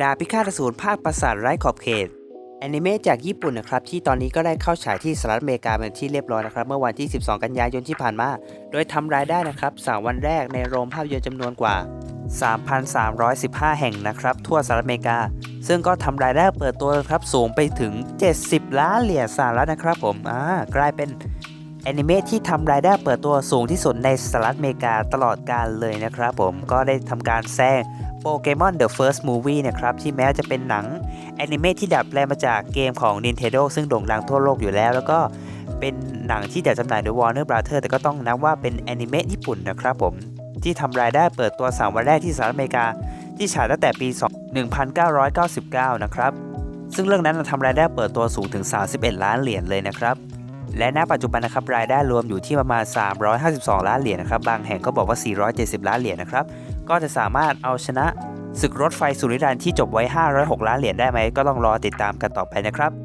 ดาบพิฆาตอสูรภาคปราสาทไร้ขอบเขตแอนิเมะจากญี่ปุ่นนะครับที่ตอนนี้ก็ได้เข้าฉายที่สหรัฐอเมริกาเป็นที่เรียบร้อยนะครับเมื่อวันที่ 12 กันยายนที่ผ่านมา โดยทำรายได้นะครับ3วันแรกในโรงภาพยนตร์จำนวนกว่า 3,315 แห่งนะครับทั่วสหรัฐอเมริกา ซึ่งก็ทำรายได้เปิดตัวครับสูงไปถึง 70 ล้านเหรียญสหรัฐนะครับผมอ่ากลายเป็น แอนิเมะที่ทำรายได้เปิดตัวสูงที่สุดในสหรัฐอเมริกาตลอดกาลเลยนะครับผมก็ได้ทำการแซงโปเกมอน The First Movie นะครับ ที่แม้จะเป็นหนังแอนิเมะที่ดัดแปลงมาจากเกมของ Nintendo ซึ่งโด่งดังทั่วโลกอยู่แล้ว แล้วก็เป็นหนังที่จัดจำหน่ายโดย Warner Brother แต่ก็ต้องนับว่าเป็นแอนิเมะญี่ปุ่นนะครับผม ที่ทำรายได้เปิดตัว 3 วันแรกที่สหรัฐอเมริกา ที่ฉายตั้งแต่ปี 1999 นะครับ ซึ่งเรื่องนั้นทำรายได้เปิดตัวสูงถึง 31 ล้านเหรียญเลยนะครับ และณปัจจุบันนะครับรายได้รวมอยู่ที่ประมาณ 352 ล้านเหรียญนะครับ บางแห่งก็บอกว่า 470 ล้านเหรียญนะครับ ก็จะสามารถเอาชนะศึกรถไฟสุริรันที่จบไว้ 506 ล้านเหรียญได้ไหม ก็ต้องรอติดตามกันต่อไปนะครับ